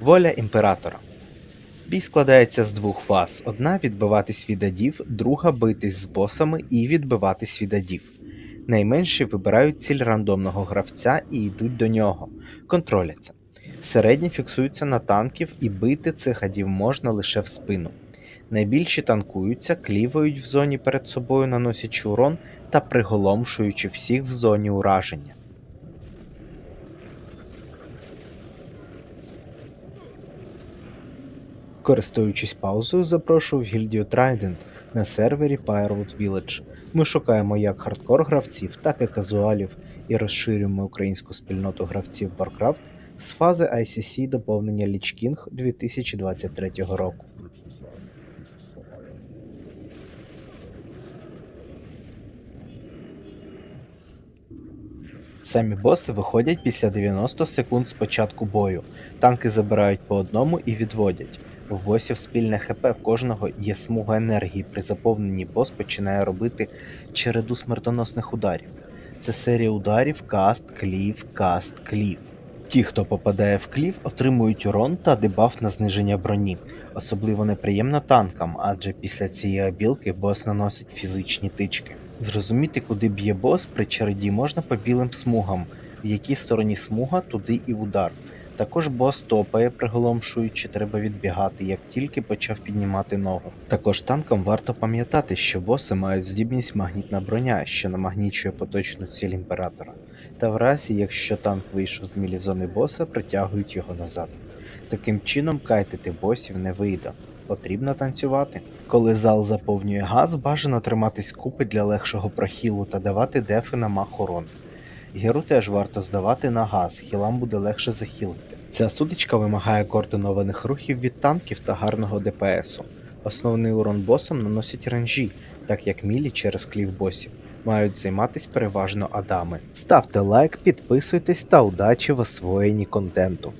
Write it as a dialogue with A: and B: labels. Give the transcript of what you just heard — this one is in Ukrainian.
A: Воля імператора. Бій складається з двох фаз: одна відбиватись від адів, друга битись з босами і відбиватись від адів. Найменші вибирають ціль рандомного гравця і йдуть до нього, контроляться. Середні фіксуються на танків і бити цих адів можна лише в спину. Найбільші танкуються, клівають в зоні перед собою, наносячи урон та приголомшуючи всіх в зоні ураження. Користуючись паузою, запрошую в гільдію Trident на сервері Firewood Village. Ми шукаємо як хардкор гравців, так і казуалів і розширюємо українську спільноту гравців Warcraft з фази ICC доповнення Lich King 2023 року. Самі боси виходять після 90 секунд з початку бою. Танки забирають по одному і відводять. В босів спільне ХП в кожного є смуга енергії. При заповненні бос починає робити череду смертоносних ударів. Це серія ударів каст, клів, каст, клів. Ті, хто попадає в клів, отримують урон та дебаф на зниження броні. Особливо неприємно танкам, адже після цієї обілки бос наносить фізичні тички. Зрозуміти, куди б'є бос при череді можна по білим смугам, в якій стороні смуга, туди і удар. Також бос топає, приголомшуючи, треба відбігати, як тільки почав піднімати ногу. Також танкам варто пам'ятати, що боси мають здібність магнітна броня, що намагнічує поточну ціль імператора. Та в разі, якщо танк вийшов з мілізони боса, притягують його назад. Таким чином кайтити босів не вийде. Потрібно танцювати. Коли зал заповнює газ, бажано триматись купи для легшого прохілу та давати дефи на мах урон. Геру теж варто здавати на газ, хілам буде легше захилити. Ця сутичка вимагає координованих рухів від танків та гарного ДПСу. Основний урон босам наносять ранжі, так як мілі через клів босів мають займатись переважно адами. Ставте лайк, підписуйтесь та удачі в освоєнні контенту.